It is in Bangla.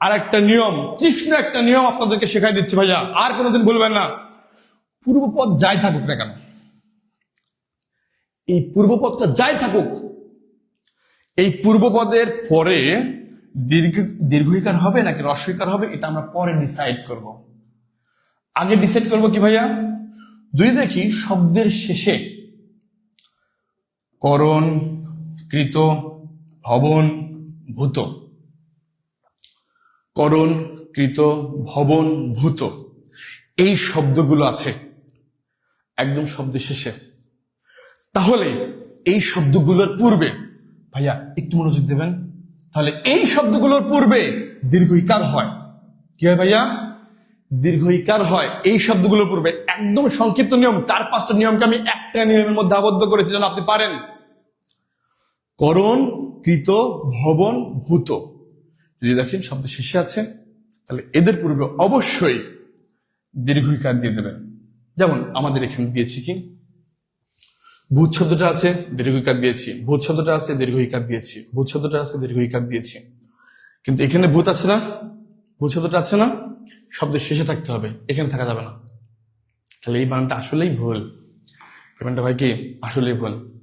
আর একটা নিয়ম তৃষ্ণ একটা নিয়ম আপনাদেরকে শেখাই দিচ্ছি ভাইয়া। আর কোনোদিন বলবেন না। পূর্বপদ যাই থাকুক না কেন, এই পূর্বপদটা যাই থাকুক, এই পূর্বপদের পরে দীর্ঘ, দীর্ঘইকার হবে নাকি রস্বইকার হবে, এটা আমরা পরে ডিসাইড করব। আগে ডিসাইড করব কি ভাইয়া? যদি দেখি শব্দের শেষে করণ, কৃত, ভবন, ভূত করণ, কৃত, ভবন, ভূত। এই শব্দগুলো আছে একদম শব্দের শেষে। তাহলে এই শব্দগুলোর পূর্বে, ভাইয়া, একটু মনোযোগ দেবেন? তাহলে এই শব্দগুলোর পূর্বে দীর্ঘইকার হয়। কি হয় ভাইয়া? দীর্ঘইকার হয়। এই শব্দগুলোর পূর্বে একদম সংক্ষিপ্ত নিয়ম, চার, পাঁচটা নিয়মকে আমি একটা নিয়মের মধ্যে আবদ্ধ করেছি যেন আপনি পারেন। করণ, কৃত, ভবন, ভূত। যদি দেখেন শব্দ শেষে আছে, তাহলে এদের পূর্বে অবশ্যই দীর্ঘইকার দিয়ে দেবেন। যেমন আমাদের এখানে দিয়েছি কি? ভূত শব্দটা আছে দীর্ঘইকার দিয়েছি। ভূত শব্দটা আছে দীর্ঘইকার দিয়েছি। ভূত শব্দটা আছে দীর্ঘইকার দিয়েছি। কিন্তু এখানে ভূত আছে না? ভূত শব্দটা আছে না? শব্দের শেষে থাকতে হবে, এখানে থাকা যাবে না। তাহলে এই বানানটা আসলেই ভুল। এই বানানটা ভাই কি? আসলেই ভুল।